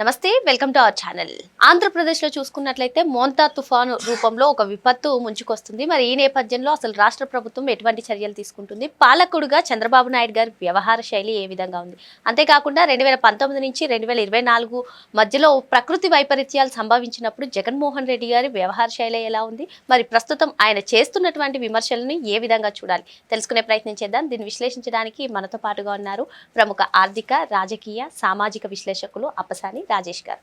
నమస్తే welcome to our channel. ఆంధ్రప్రదేశ్లో చూసుకున్నట్లయితే మోంతా తుఫాను రూపంలో ఒక విపత్తు ముంచుకొస్తుంది. మరి ఈ నేపథ్యంలో అసలు రాష్ట్ర ప్రభుత్వం ఎటువంటి చర్యలు తీసుకుంటుంది? పాలకుడుగా చంద్రబాబు నాయుడు గారి వ్యవహార శైలి ఏ విధంగా ఉంది? అంతేకాకుండా రెండు వేల పంతొమ్మిది నుంచి రెండు వేల ఇరవై నాలుగు మధ్యలో ప్రకృతి వైపరీత్యాలు సంభవించినప్పుడు జగన్మోహన్ రెడ్డి గారి వ్యవహార శైలి ఎలా ఉంది? మరి ప్రస్తుతం ఆయన చేస్తున్నటువంటి విమర్శలను ఏ విధంగా చూడాలి? తెలుసుకునే ప్రయత్నం చేద్దాం. దీన్ని విశ్లేషించడానికి మనతో పాటుగా ఉన్నారు ప్రముఖ ఆర్థిక రాజకీయ సామాజిక విశ్లేషకులు అప్పసాని రాజేష్ గారు.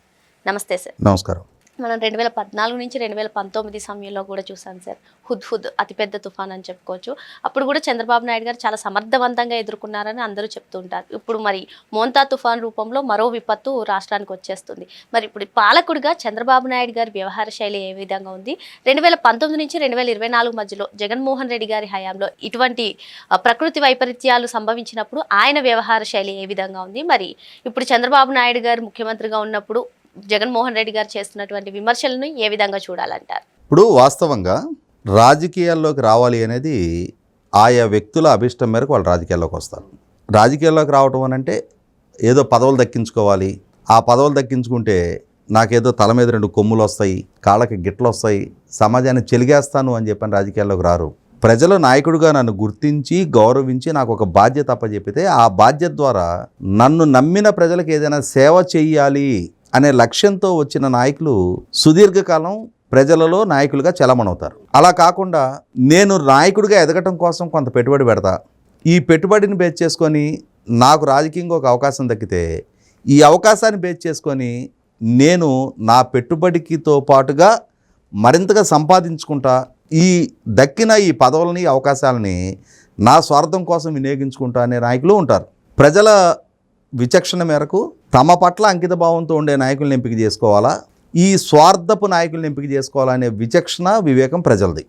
నమస్తే సార్. నమస్కారం. మనం రెండు వేల పద్నాలుగు నుంచి రెండు వేల పంతొమ్మిది సమయంలో కూడా చూసాం సార్. హుద్ హుద్ అతిపెద్ద తుఫాన్ అని చెప్పుకోవచ్చు. అప్పుడు కూడా చంద్రబాబు నాయుడు గారు చాలా సమర్థవంతంగా ఎదుర్కొన్నారని అందరూ చెప్తుంటారు. ఇప్పుడు మరి మోంతా తుఫాన్ రూపంలో మరో విపత్తు రాష్ట్రానికి వచ్చేస్తుంది. మరి ఇప్పుడు పాలకుడిగా చంద్రబాబు నాయుడు గారి వ్యవహార శైలి ఏ విధంగా ఉంది? రెండు వేల పంతొమ్మిది నుంచి రెండు వేల ఇరవై నాలుగు మధ్యలో జగన్మోహన్ రెడ్డి గారి హయాంలో ఇటువంటి ప్రకృతి వైపరీత్యాలు సంభవించినప్పుడు ఆయన వ్యవహార శైలి ఏ విధంగా ఉంది? మరి ఇప్పుడు చంద్రబాబు నాయుడు గారు ముఖ్యమంత్రిగా ఉన్నప్పుడు జగన్మోహన్ రెడ్డి గారు చేస్తున్నటువంటి విమర్శలను ఏ విధంగా చూడాలంటారు? ఇప్పుడు వాస్తవంగా రాజకీయాల్లోకి రావాలి అనేది ఆయా వ్యక్తుల అభిష్టం మేరకు వాళ్ళు రాజకీయాల్లోకి వస్తారు. రాజకీయాల్లోకి రావటం అని అంటే ఏదో పదవులు దక్కించుకోవాలి. ఆ పదవులు దక్కించుకుంటే నాకేదో తల మీద రెండు కొమ్ములు వస్తాయి కాళ్ళకి గిట్లు వస్తాయి సమాజాన్ని చెలిగేస్తాను అని చెప్పని రాజకీయాల్లోకి రారు. ప్రజల నాయకుడిగా నన్ను గుర్తించి గౌరవించి నాకు ఒక బాధ్యత అప్పచెప్పితే ఆ బాధ్యత ద్వారా నన్ను నమ్మిన ప్రజలకు ఏదైనా సేవ చెయ్యాలి అనే లక్ష్యంతో వచ్చిన నాయకులు సుదీర్ఘకాలం ప్రజలలో నాయకులుగా చలమణవుతారు అలా కాకుండా నేను నాయకుడిగా ఎదగటం కోసం కొంత పెట్టుబడి పెడతా. ఈ పెట్టుబడిని బేస్ చేసుకొని నాకు రాజకీయంగా ఒక అవకాశం దక్కితే ఈ అవకాశాన్ని బేస్ చేసుకొని నేను నా పెట్టుబడికితో పాటుగా మరింతగా సంపాదించుకుంటా ఈ దక్కిన ఈ పదవులని అవకాశాలని నా స్వార్థం కోసం వినియోగించుకుంటా అనే నాయకులు ఉంటారు. ప్రజల విచక్షణ మేరకు తమ పట్ల అంకిత భావంతో ఉండే నాయకులను ఎంపిక చేసుకోవాలా? ఈ స్వార్థపు నాయకులను ఎంపిక చేసుకోవాలనే విచక్షణ వివేకం ప్రజలది.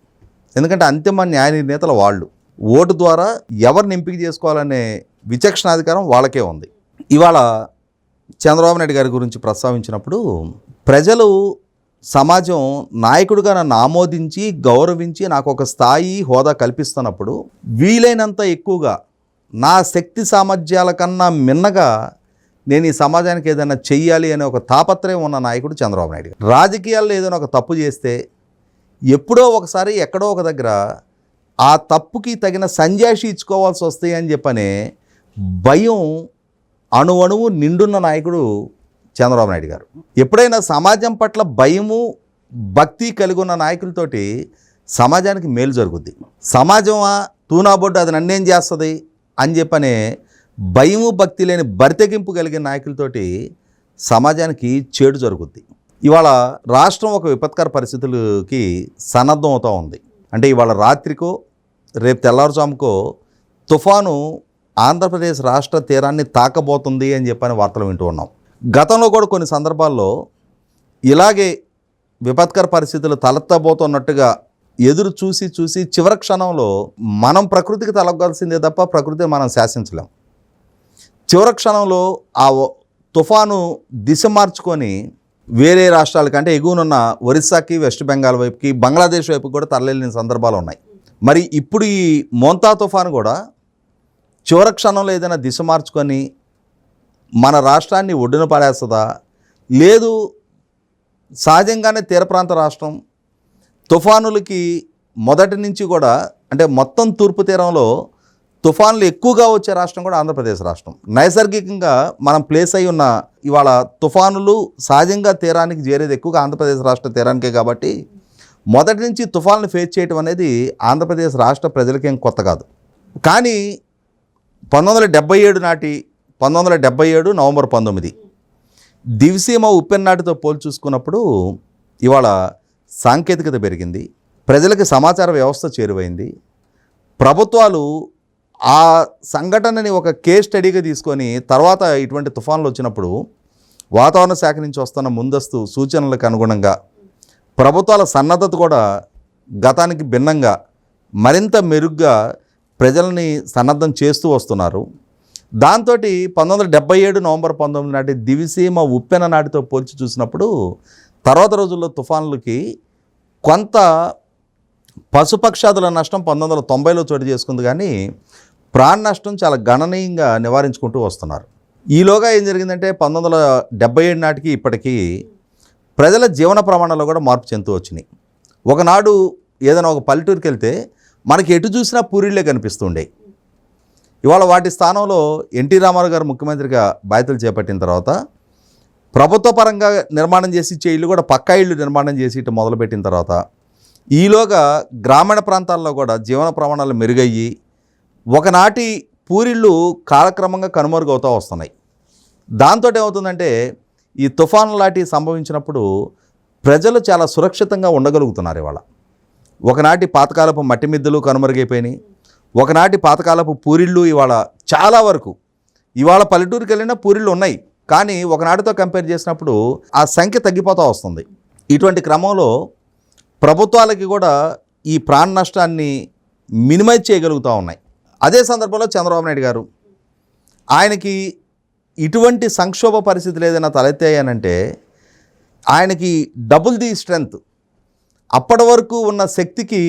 ఎందుకంటే అంతిమ న్యాయ నిర్ణేతలు వాళ్ళు. ఓటు ద్వారా ఎవరిని ఎంపిక చేసుకోవాలనే విచక్షణాధికారం వాళ్ళకే ఉంది. ఇవాళ చంద్రబాబు నాయుడు గారి గురించి ప్రస్తావించినప్పుడు ప్రజలు సమాజం నాయకుడిగా నన్ను ఆమోదించి గౌరవించి నాకు ఒక స్థాయి హోదా కల్పిస్తున్నప్పుడు వీలైనంత ఎక్కువగా నా శక్తి సామర్థ్యాల కన్నా మిన్నగా నేను ఈ సమాజానికి ఏదైనా చెయ్యాలి అనే ఒక తాపత్రయం ఉన్న నాయకుడు చంద్రబాబు నాయుడు గారు. రాజకీయాల్లో ఏదైనా ఒక తప్పు చేస్తే ఎప్పుడో ఒకసారి ఎక్కడో ఒక దగ్గర ఆ తప్పుకి తగిన సంజాషి ఇచ్చుకోవాల్సి వస్తాయి అని చెప్పనే భయం అణువణువు నిండున్న నాయకుడు చంద్రబాబు నాయుడు గారు. ఎప్పుడైనా సమాజం పట్ల భయము భక్తి కలిగి ఉన్న నాయకులతోటి సమాజానికి మేలు జరుగుద్ది. సమాజమా తూనాబొడ్డు అది నన్నేం చేస్తుంది? అని చెప్పనే భయము భక్తి లేని బరితెగింపు కలిగిన నాయకులతోటి సమాజానికి చేడు జరుగుద్ది. ఇవాళ రాష్ట్రం ఒక విపత్కర పరిస్థితులకి సన్నద్ధం అవుతూ ఉంది. అంటే ఇవాళ రాత్రికో రేపు తెల్లవారుజాముకో తుఫాను ఆంధ్రప్రదేశ్ రాష్ట్ర తీరాన్ని తాకబోతుంది అని చెప్పని వార్తలు వింటూ ఉన్నాం. గతంలో కూడా కొన్ని సందర్భాల్లో ఇలాగే విపత్కర పరిస్థితులు తలెత్తబోతున్నట్టుగా ఎదురు చూసి చూసి చివరి క్షణంలో మనం ప్రకృతికి తలగాల్సిందే తప్ప ప్రకృతి మనం శాసించలేం. చివరి క్షణంలో ఆ తుఫాను దిశ మార్చుకొని వేరే రాష్ట్రాలకి అంటే ఎగువనున్న ఒరిస్సాకి వెస్ట్ బెంగాల్ వైపుకి బంగ్లాదేశ్ వైపు కూడా తరలిన సందర్భాలు ఉన్నాయి. మరి ఇప్పుడు ఈ మోంతా తుఫాను కూడా చివరి క్షణంలో ఏదైనా దిశ మార్చుకొని మన రాష్ట్రాన్ని ఒడ్డున పడేస్తుందా లేదు సహజంగానే తీర ప్రాంత రాష్ట్రం తుఫానులకి మొదటి నుంచి కూడా అంటే మొత్తం తూర్పు తీరంలో తుఫాన్లు ఎక్కువగా వచ్చే రాష్ట్రం కూడా ఆంధ్రప్రదేశ్ రాష్ట్రం. నైసర్గికంగా మనం ప్లేస్ అయి ఉన్న ఇవాళ తుఫానులు సహజంగా తీరానికి చేరేది ఎక్కువగా ఆంధ్రప్రదేశ్ రాష్ట్ర తీరానికే కాబట్టి మొదటి నుంచి తుఫాన్లు ఫేస్ చేయటం అనేది ఆంధ్రప్రదేశ్ రాష్ట్ర ప్రజలకేం కొత్త కాదు. కానీ పంతొమ్మిది ఏడు నాటి పంతొమ్మిది వందల ఏడు నవంబర్ పంతొమ్మిది దివిసీమ ఉప్పెన్నాటితో నాటితో పోల్చూసుకున్నప్పుడు ఇవాళ సాంకేతికత పెరిగింది ప్రజలకు సమాచార వ్యవస్థ చేరువైంది. ప్రభుత్వాలు ఆ సంఘటనని ఒక కేస్ స్టడీగా తీసుకొని తర్వాత ఇటువంటి తుఫాన్లు వచ్చినప్పుడు వాతావరణ శాఖ నుంచి వస్తున్న ముందస్తు సూచనలకు అనుగుణంగా ప్రభుత్వాల సన్నద్ధత కూడా గతానికి భిన్నంగా మరింత మెరుగ్గా ప్రజల్ని సన్నద్ధం చేస్తూ వస్తున్నారు. దాంతో పంతొమ్మిది వందల డెబ్బై ఏడు నవంబర్ పంతొమ్మిది నాటి దివిసీమ ఉప్పెన నాటితో పోల్చి చూసినప్పుడు తర్వాత రోజుల్లో తుఫాన్లకి కొంత పశుపక్షాదుల నష్టం పంతొమ్మిది వందల తొంభైలో చోటు చేసుకుంది కానీ ప్రాణ నష్టం చాలా గణనీయంగా నివారించుకుంటూ వస్తున్నారు. ఈలోగా ఏం జరిగిందంటే పంతొమ్మిది వందల డెబ్బై ఏడు నాటికి ఇప్పటికీ ప్రజల జీవన ప్రమాణాలు కూడా మార్పు చెందుతూ వచ్చినాయి. ఒకనాడు ఏదైనా ఒక పల్లెటూరుకి వెళ్తే మనకి ఎటు చూసినా పూరిళ్ళే కనిపిస్తుండే ఇవాళ వాటి స్థానంలో ఎన్టీ రామారావు గారు ముఖ్యమంత్రిగా బాధ్యతలు చేపట్టిన తర్వాత ప్రభుత్వ పరంగా నిర్మాణం చేసి ఇచ్చే ఇల్లు కూడా పక్కా ఇల్లు నిర్మాణం చేసి ఇటు మొదలుపెట్టిన తర్వాత ఈలోగా గ్రామీణ ప్రాంతాల్లో కూడా జీవన ప్రమాణాలు మెరుగయ్యి ఒకనాటి పూరిళ్ళు కాలక్రమంగా కనుమరుగవుతూ వస్తున్నాయి. దాంతో ఏమవుతుందంటే ఈ తుఫాను లాంటివి సంభవించినప్పుడు ప్రజలు చాలా సురక్షితంగా ఉండగలుగుతున్నారు ఇవాళ. ఒకనాటి పాతకాలపు మట్టి మిద్దెలు కనుమరుగైపోయినాయి. ఒకనాటి పాతకాలపు పూరిళ్ళు ఇవాళ చాలా వరకు. ఇవాళ పల్లెటూరుకి వెళ్ళినా పూరిళ్ళు ఉన్నాయి. కానీ ఒకనాటితో కంపేర్ చేసినప్పుడు ఆ సంఖ్య తగ్గిపోతూ వస్తుంది. ఇటువంటి క్రమంలో ప్రభుత్వాలకి కూడా ఈ ప్రాణ నష్టాన్ని మినిమైజ్ చేయగలుగుతూ ఉన్నాయి. అదే సందర్భంలో చంద్రబాబు నాయుడు గారు ఆయనకి ఇటువంటి సంక్షోభ పరిస్థితులు ఏదైనా తలెత్తాయనంటే ఆయనకి డబుల్ ది స్ట్రెంగ్త్ అప్పటి వరకు ఉన్న శక్తికి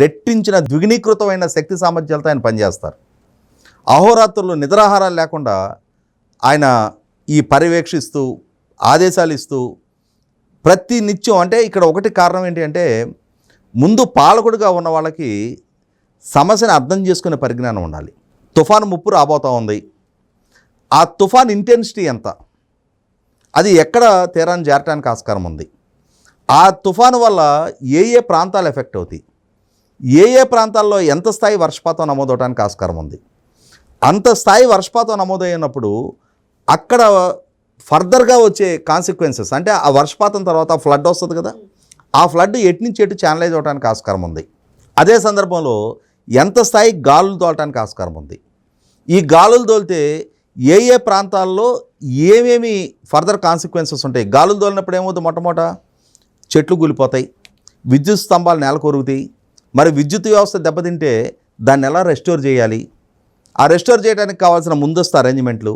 రెట్టించిన ద్విగుణీకృతమైన శక్తి సామర్థ్యాలతో ఆయన పనిచేస్తారు. అహోరాత్రులు నిద్రాహారాలు లేకుండా ఆయన ఈ పర్యవేక్షిస్తూ ఆదేశాలు ఇస్తూ ప్రతి నిత్యం అంటే ఇక్కడ ఒకటి కారణం ఏంటి అంటే ముందు పాలకుడుగా ఉన్న వాళ్ళకి సమస్యను అర్థం చేసుకునే పరిజ్ఞానం ఉండాలి. తుఫాను ముప్పు రాబోతూ ఉంది. ఆ తుఫాన్ ఇంటెన్సిటీ ఎంత? అది ఎక్కడ తీరాన్ని చేరటానికి ఆస్కారం ఉంది. ఆ తుఫాను వల్ల ఏ ఏ ప్రాంతాలు ఎఫెక్ట్ అవుతాయి? ఏ ఏ ప్రాంతాల్లో ఎంత స్థాయి వర్షపాతం నమోదవడానికి ఆస్కారం ఉంది? అంత స్థాయి వర్షపాతం నమోదైనప్పుడు అక్కడ ఫర్దర్గా వచ్చే కాన్సిక్వెన్సెస్ అంటే ఆ వర్షపాతం తర్వాత ఫ్లడ్ వస్తుంది కదా ఆ ఫ్లడ్ ఎటు నుంచి ఎటు ఛానలైజ్ అవడానికి ఆస్కారం ఉంది. అదే సందర్భంలో ఎంత స్థాయి గాలులు తోలటానికి ఆస్కారం ఉంది. ఈ గాలులు తోలితే ఏ ఏ ప్రాంతాల్లో ఏమేమి ఫర్దర్ కాన్సిక్వెన్సెస్ ఉంటాయి? గాలులు తోలినప్పుడు ఏమవుతుంది మొట్టమొదట? చెట్లు కూలిపోతాయి విద్యుత్ స్తంభాలు నెలకొరుగుతాయి. మరి విద్యుత్ వ్యవస్థ దెబ్బతింటే దాన్ని ఎలా రెస్టోర్ చేయాలి? ఆ రెస్టోర్ చేయడానికి కావాల్సిన ముందస్తు అరేంజ్మెంట్లు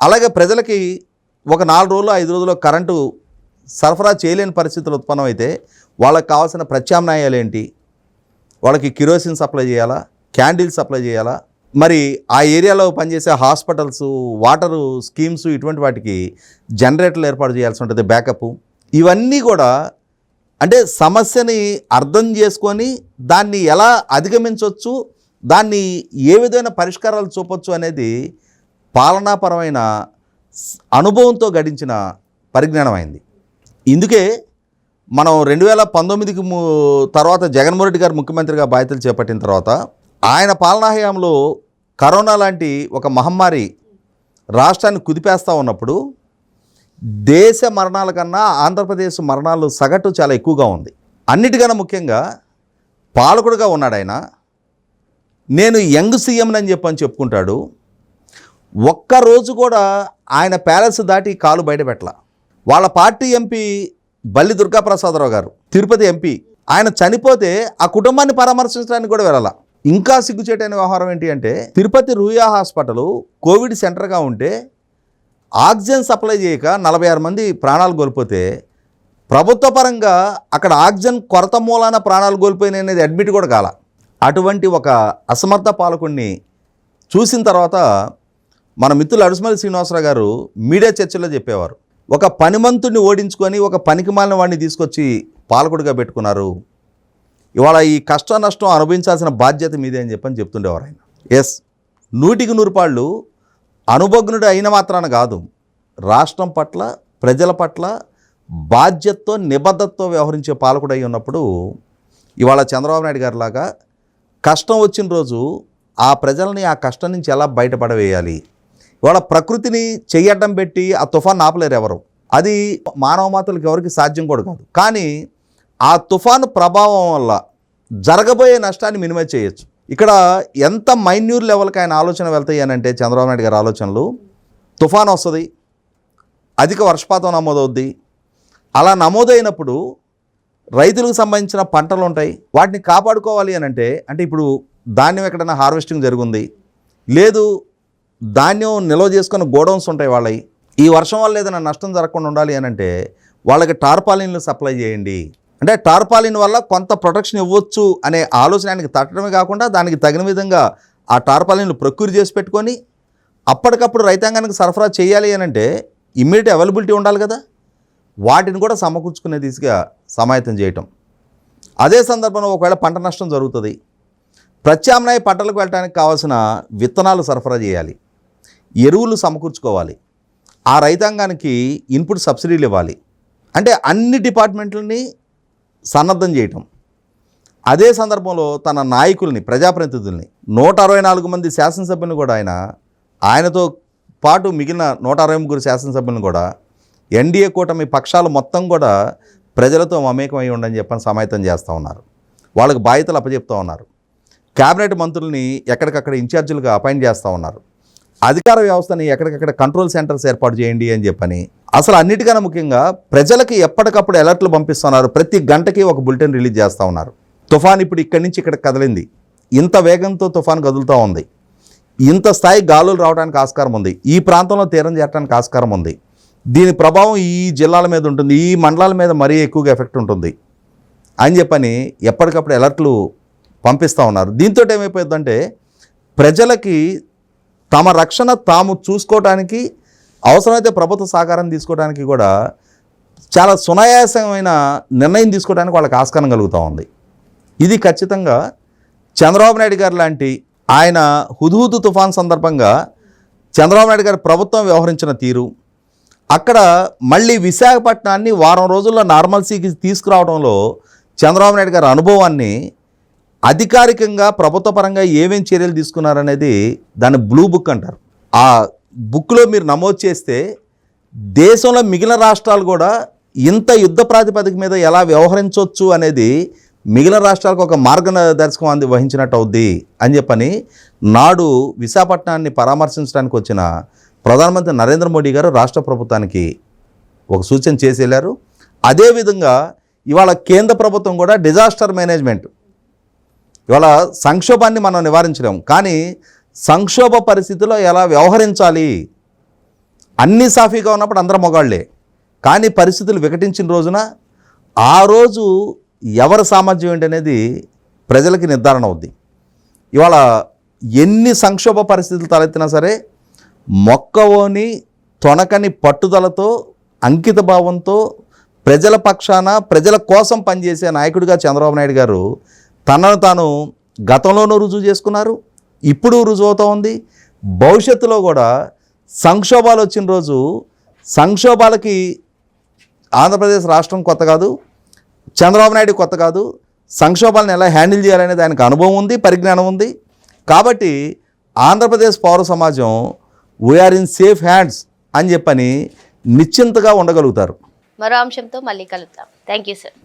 అలాగే ప్రజలకి ఒక నాలుగు రోజులు ఐదు రోజుల్లో కరెంటు సరఫరా చేయలేని పరిస్థితులు ఉత్పన్నమైతే వాళ్ళకి కావాల్సిన ప్రత్యామ్నాయాలు ఏంటి? వాళ్ళకి కిరోసిన్ సప్లై చేయాలా? క్యాండిల్ సప్లై చేయాలా? మరి ఆ ఏరియాలో పనిచేసే హాస్పిటల్స్ వాటరు స్కీమ్స్ ఇటువంటి వాటికి జనరేటర్లు ఏర్పాటు చేయాల్సి ఉంటుంది బ్యాకప్. ఇవన్నీ కూడా అంటే సమస్యని అర్థం చేసుకొని దాన్ని ఎలా అధిగమించవచ్చు దాన్ని ఏ విధమైన పరిష్కారాలు చూపొచ్చు అనేది పాలనాపరమైన అనుభవంతో గడించిన పరిజ్ఞానం అయింది ఇందుకే మనం రెండు వేల పంతొమ్మిదికి తర్వాత జగన్మోహన్ రెడ్డి గారు ముఖ్యమంత్రిగా బాధ్యతలు చేపట్టిన తర్వాత ఆయన పాలనా హయాంలో కరోనా లాంటి ఒక మహమ్మారి రాష్ట్రాన్ని కుదిపేస్తూ ఉన్నప్పుడు దేశ మరణాల కన్నా ఆంధ్రప్రదేశ్ మరణాలు సగటు చాలా ఎక్కువగా ఉంది. అన్నిటికన్నా ముఖ్యంగా పాలకుడుగా ఉన్నాడు ఆయన నేను యంగ్ సీఎం అని చెప్పని చెప్పుకుంటాడు. ఒక్కరోజు కూడా ఆయన ప్యాలెస్ దాటి కాలు బయట పెట్టల. వాళ్ళ పార్టీ ఎంపీ బల్లి దుర్గాప్రసాదరావు గారు తిరుపతి ఎంపీ ఆయన చనిపోతే ఆ కుటుంబాన్ని పరామర్శించడానికి కూడా వెళ్ళాల. ఇంకా సిగ్గుచేటైన వ్యవహారం ఏంటి అంటే తిరుపతి రూయా హాస్పిటల్ కోవిడ్ సెంటర్గా ఉంటే ఆక్సిజన్ సప్లై చేయక నలభై ఆరు మంది ప్రాణాలు కోల్పోతే ప్రభుత్వ పరంగా అక్కడ ఆక్సిజన్ కొరత మూలాన ప్రాణాలు కోల్పోయినాయి అనేది అడ్మిట్ కూడా కాల. అటువంటి ఒక అసమర్థ పాలకుడిని చూసిన తర్వాత మన మిత్రులు అడుసుమల్లి శ్రీనివాసరావు గారు మీడియా చర్చలో చెప్పేవారు. ఒక పనిమంతుడిని ఓడించుకొని ఒక పనికిమాలిన వాడిని తీసుకొచ్చి పాలకుడిగా పెట్టుకున్నారు. ఇవాళ ఈ కష్ట నష్టం అనుభవించాల్సిన బాధ్యత మీదే అని చెప్పని చెప్తుండేవారు ఆయన. ఎస్ నూటికి నూరు పాళ్ళు అనుభగ్నుడు అయిన మాత్రాన కాదు. రాష్ట్రం పట్ల ప్రజల పట్ల బాధ్యతతో నిబద్ధతతో వ్యవహరించే పాలకుడు అయి ఉన్నప్పుడు ఇవాళ చంద్రబాబు నాయుడు గారిలాగా కష్టం వచ్చిన రోజు ఆ ప్రజల్ని ఆ కష్టం నుంచి ఎలా బయటపడవేయాలి? వాళ్ళ ప్రకృతిని చెయ్యడం పెట్టి ఆ తుఫాన్ ఆపలేరు ఎవరు. అది మానవ మాతలకు ఎవరికి సాధ్యం కూడా కాదు. కానీ ఆ తుఫాను ప్రభావం వల్ల జరగబోయే నష్టాన్ని మినిమైజ్ చేయొచ్చు. ఇక్కడ ఎంత మైన్యూర్ లెవెల్కి ఆయన ఆలోచన వెళ్తాయి అని అంటే చంద్రబాబు నాయుడు గారి ఆలోచనలు తుఫాన్ వస్తుంది అధిక వర్షపాతం నమోదవుద్ది అలా నమోదైనప్పుడు రైతులకు సంబంధించిన పంటలు ఉంటాయి వాటిని కాపాడుకోవాలి అని అంటే అంటే ఇప్పుడు ధాన్యం ఎక్కడైనా హార్వెస్టింగ్ జరుగుంది లేదు ధాన్యం నిల్వ చేసుకున్న గోడౌన్స్ ఉంటాయి వాళ్ళవి ఈ వర్షం వల్ల ఏదైనా నష్టం జరగకుండా ఉండాలి అని అంటే వాళ్ళకి టార్పాలిన్లు సప్లై చేయండి. అంటే టార్పాలిన్ వల్ల కొంత ప్రొటెక్షన్ ఇవ్వచ్చు అనే ఆలోచన ఆయనకి తట్టడమే కాకుండా దానికి తగిన విధంగా ఆ టార్పాలిన్లు ప్రొక్యూర్ చేసి పెట్టుకొని అప్పటికప్పుడు రైతాంగానికి సరఫరా చేయాలి అని అంటే ఇమ్మీడియట్ అవైలబిలిటీ ఉండాలి కదా. వాటిని కూడా సమకూర్చుకునే దిశగా సమాయత్తం చేయటం. అదే సందర్భంలో ఒకవేళ పంట నష్టం జరుగుతుంది. ప్రత్యామ్నాయ పంటలకు వెళ్ళడానికి కావాల్సిన విత్తనాలు సరఫరా చేయాలి. ఎరువులు సమకూర్చుకోవాలి. ఆ రైతాంగానికి ఇన్పుట్ సబ్సిడీలు ఇవ్వాలి. అంటే అన్ని డిపార్ట్మెంట్లని సన్నద్ధం చేయటం. అదే సందర్భంలో తన నాయకుల్ని ప్రజాప్రతినిధుల్ని నూట అరవై నాలుగు మంది శాసనసభ్యులను కూడా ఆయన ఆయనతో పాటు మిగిలిన నూట అరవై ముగ్గురు శాసనసభ్యులను కూడా ఎన్డీఏ కూటమి పక్షాలు మొత్తం కూడా ప్రజలతో మమేకమై ఉండని చెప్పని సమాయత్తం చేస్తూ ఉన్నారు. వాళ్ళకి బాధ్యతలు అప్పచెప్తూ ఉన్నారు. కేబినెట్ మంత్రుల్ని ఎక్కడికక్కడ ఇన్ఛార్జీలుగా అపాయింట్ చేస్తూ ఉన్నారు. అధికార వ్యవస్థని ఎక్కడికక్కడ కంట్రోల్ సెంటర్స్ ఏర్పాటు చేయండి అని చెప్పని అసలు అన్నిటికన్నా ముఖ్యంగా ప్రజలకి ఎప్పటికప్పుడు అలర్ట్లు పంపిస్తున్నారు. ప్రతి గంటకి ఒక బులెటిన్ రిలీజ్ చేస్తూ ఉన్నారు. తుఫాన్ ఇప్పుడు ఇక్కడి నుంచి ఇక్కడ కదిలింది. ఇంత వేగంతో తుఫాన్ కదులుతూ ఉంది. ఇంత స్థాయి గాలులు రావడానికి ఆస్కారం ఉంది. ఈ ప్రాంతంలో తీరం చేరడానికి ఆస్కారం ఉంది. దీని ప్రభావం ఈ జిల్లాల మీద ఉంటుంది. ఈ మండలాల మీద మరీ ఎక్కువగా ఎఫెక్ట్ ఉంటుంది. అని చెప్పని ఎప్పటికప్పుడు అలర్ట్లు పంపిస్తూ ఉన్నారు. దీంతో ఏమైపోతుందంటే ప్రజలకి తమ రక్షణ తాము చూసుకోవడానికి అవసరమైతే ప్రభుత్వ సహకారం తీసుకోవడానికి కూడా చాలా సునాయాసమైన నిర్ణయం తీసుకోవడానికి వాళ్ళకి ఆస్కారం కలుగుతూ ఉంది. ఇది ఖచ్చితంగా చంద్రబాబు నాయుడు గారు లాంటి ఆయన హుదుహుదు తుఫాన్ సందర్భంగా చంద్రబాబు నాయుడు గారి ప్రభుత్వం వ్యవహరించిన తీరు అక్కడ మళ్ళీ విశాఖపట్నాన్ని వారం రోజుల్లో నార్మల్సీకి తీసుకురావడంలో చంద్రబాబు నాయుడు గారి అనుభవాన్ని అధికారికంగా ప్రభుత్వ పరంగా ఏమేం చర్యలు తీసుకున్నారనేది దాన్ని బ్లూ బుక్ అంటారు. ఆ బుక్లో మీరు నమోదు చేస్తే దేశంలో మిగిలిన రాష్ట్రాలు కూడా ఇంత యుద్ధ ప్రాతిపదిక మీద ఎలా వ్యవహరించవచ్చు అనేది మిగిలిన రాష్ట్రాలకు ఒక మార్గదర్శకం అంది వహించినట్టు అవుద్ది అని చెప్పని నాడు విశాఖపట్నాన్ని పరామర్శించడానికి వచ్చిన ప్రధానమంత్రి నరేంద్ర మోడీ గారు రాష్ట్ర ప్రభుత్వానికి ఒక సూచన చేసి వెళ్ళారు. అదేవిధంగా ఇవాళ కేంద్ర ప్రభుత్వం కూడా డిజాస్టర్ మేనేజ్మెంట్ ఇవాళ సంక్షోభాన్ని మనం నివారించలేం. కానీ సంక్షోభ పరిస్థితిలో ఎలా వ్యవహరించాలి? అన్ని సాఫీగా ఉన్నప్పుడు అందరం మొగాళ్ళే కానీ పరిస్థితులు వికటించిన రోజున ఆ రోజు ఎవరి సామర్థ్యం ఏంటనేది ప్రజలకి నిర్ధారణ అవుద్ది. ఇవాళ ఎన్ని సంక్షోభ పరిస్థితులు తలెత్తినా సరే మొక్కవోని తొనకని పట్టుదలతో అంకిత భావంతో ప్రజల పక్షాన ప్రజల కోసం పనిచేసే నాయకుడిగా చంద్రబాబు నాయుడు గారు తనను తాను గతంలోనూ రుజువు చేసుకున్నారు ఇప్పుడు రుజువు అవుతూ ఉంది. భవిష్యత్తులో కూడా సంక్షోభాలు వచ్చిన రోజు సంక్షోభాలకి ఆంధ్రప్రదేశ్ రాష్ట్రం కొత్త కాదు చంద్రబాబు నాయుడు కొత్త కాదు సంక్షోభాలను ఎలా హ్యాండిల్ చేయాలనేది ఆయనకు అనుభవం ఉంది పరిజ్ఞానం ఉంది. కాబట్టి ఆంధ్రప్రదేశ్ పౌర సమాజం వీఆర్ ఇన్ సేఫ్ హ్యాండ్స్ అని చెప్పని నిశ్చింతగా ఉండగలుగుతారు. మరో అంశంతో మళ్ళీ కలుద్దాం. Thank you sir